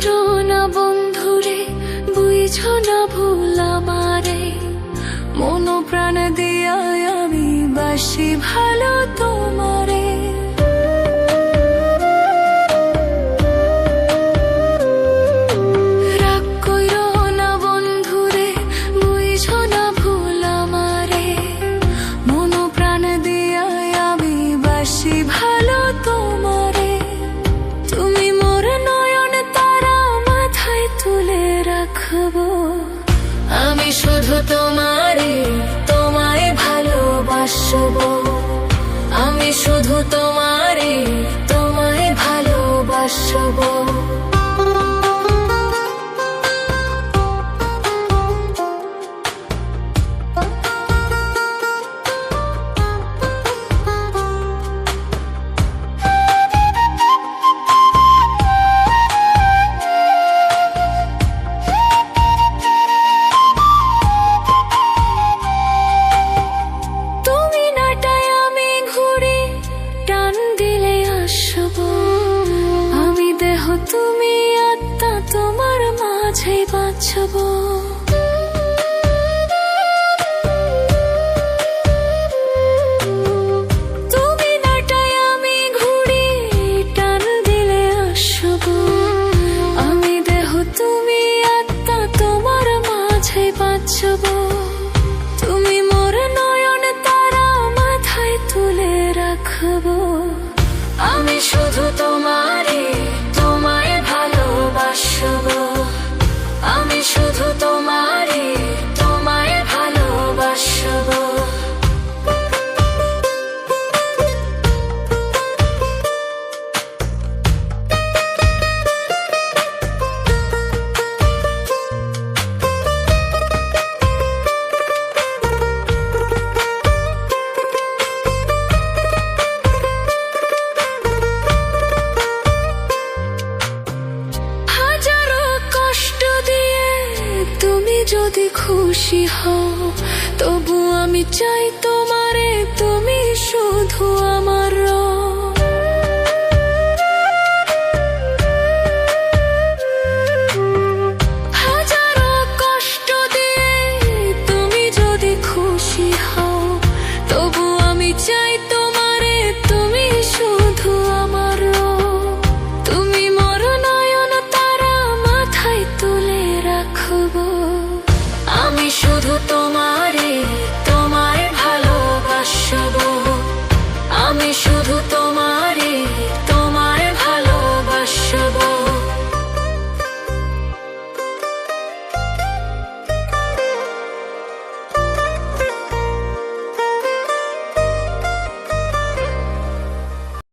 রোনা বন্ধুরে বুঝছ না ভুল আমারে। মন প্রাণ দিয়া আমি বাসি ভালো তোমারে। রাখব আমি শুধু তোমারে তোমায় ভালোবাসবো। আমি শুধু তোমারে তুমি আত্মা তোমার মাঝে বাঁচব। আমি আমি দেহ তুমি তোমার মাঝে তুমি তারা মাথায় তুলে আমি শুধু যদি খুশি হও, তবু আমি চাই তোমারে, তুমি শুধু আমার খুব কষ্ট তুমি যদি খুশি তবু আমি চাই তোমারে, তুমি আমার তুমি মাথায় তুলে রাখব। 止まる